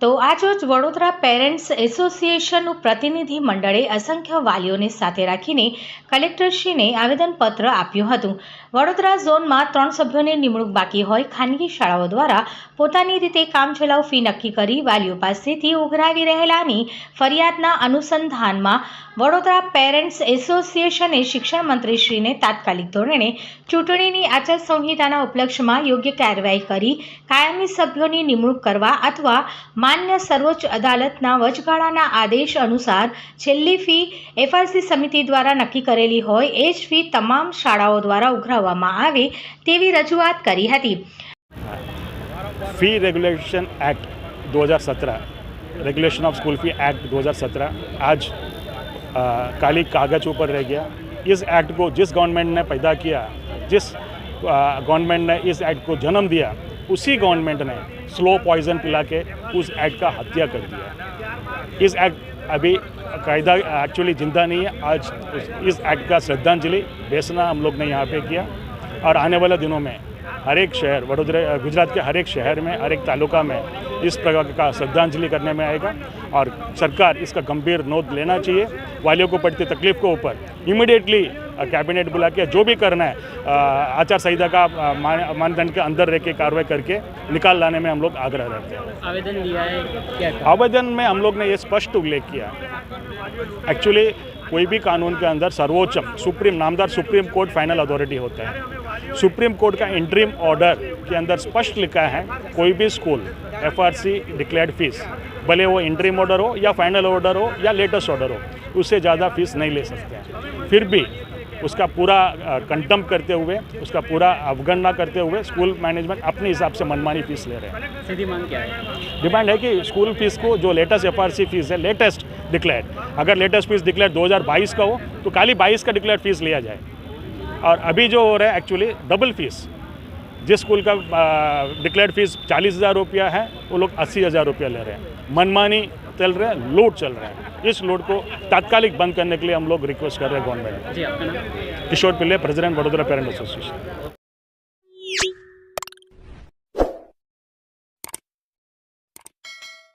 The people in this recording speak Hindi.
તો આજરોજ વડોદરા પેરેન્ટ્સ એસોસિએશનનું પ્રતિનિધિ મંડળે અસંખ્ય વાલીઓને સાથે રાખીને કલેક્ટરશ્રીને આવેદનપત્ર આપ્યું હતું. વડોદરા ઝોનમાં ત્રણ સભ્યોની નિમણૂક બાકી હોય ખાનગી શાળાઓ દ્વારા પોતાની રીતે કામચલાઉ ફી નક્કી કરી વાલીઓ પાસેથી ઉઘરાવી રહેલાની ફરિયાદના અનુસંધાનમાં વડોદરા પેરેન્ટ્સ એસોસિએશને શિક્ષણ મંત્રીશ્રીને તાત્કાલિક ધોરણે ચૂંટણીની આચારસંહિતાના ઉપલક્ષમાં યોગ્ય કાર્યવાહી કરી કાયમી સભ્યોની નિમણૂક કરવા અથવા માન્ય સર્વોચ્ચ અદાલતના વચગાળાના આદેશ અનુસાર છેલ્લી ફી એફઆરસી સમિતિ દ્વારા નક્કી કરેલી હોય એ જ ફી તમામ શાળાઓ દ્વારા ઉઘરાવવામાં આવે તેવી રજૂઆત કરી હતી fee regulation act 2017 regulation of school fee act 2017 आज अ, काली कागज ऊपर रह गया इस एक्ट को जिस गवर्नमेंट ने पैदा किया जिस गवर्नमेंट ने इस एक्ट को जन्म दिया उसी गवर्नमेंट ने स्लो पॉइजन पिला के उस एक्ट का हत्या कर दिया इस एक्ट अभी कायदा एक्चुअली ज़िंदा नहीं है। आज इस एक्ट का श्रद्धांजलि बेसना हम लोग ने यहाँ पे किया। और आने वाले दिनों में हर एक शहर, वडोदरा, गुजरात के हर एक शहर में, हर एक तालुका में इस प्रकार का श्रद्धांजलि करने में आएगा और सरकार इसका गंभीर नोट लेना चाहिए। वालियों को पड़ती तकलीफ़ के ऊपर इमिडिएटली कैबिनेट बुला के जो भी करना है आचार संहिता का मानदंड के अंदर रह के कार्रवाई करके निकाल लाने में हम लोग आग्रह रहते हैं। आवेदन दिया है क्या? आवेदन में हम लोग ने ये स्पष्ट उल्लेख किया। एक्चुअली कोई भी कानून के अंदर सर्वोच्चम सुप्रीम नामदार सुप्रीम कोर्ट फाइनल अथॉरिटी होता है। सुप्रीम कोर्ट का इंट्रीम ऑर्डर के अंदर स्पष्ट लिखा है कोई भी school F R C declared fees भले वो इंटरिम ऑर्डर हो या फाइनल ऑर्डर हो या लेटेस्ट ऑर्डर हो उससे ज़्यादा फ़ीस नहीं ले सकते हैं। फिर भी उसका पूरा कंटम करते हुए उसका पूरा अवगणना करते हुए स्कूल मैनेजमेंट अपने हिसाब से मनमानी फ़ीस ले रहे हैं। सीधी मांग क्या है? डिमांड है कि स्कूल फ़ीस को जो लेटेस्ट एफआरसी फ़ीस है लेटेस्ट डिक्लेयर अगर लेटेस्ट फ़ीस डिक्लेयर 2022 का हो तो खाली 22 का डिक्लेयर फ़ीस लिया जाए। और अभी जो हो रहा है एक्चुअली डबल फ़ीस जिस स्कूल का डिक्लेयर फ़ीस चालीस हज़ार रुपया है वो लोग अस्सी हज़ार रुपया ले रहे हैं। मनमानी चल रहे हैं लोड चल रहे हैं। इस लोड को तात्कालिक बंद करने के लिए हम लोग रिक्वेस्ट कर रहे हैं government Kishore Pillai president Vadodara parent association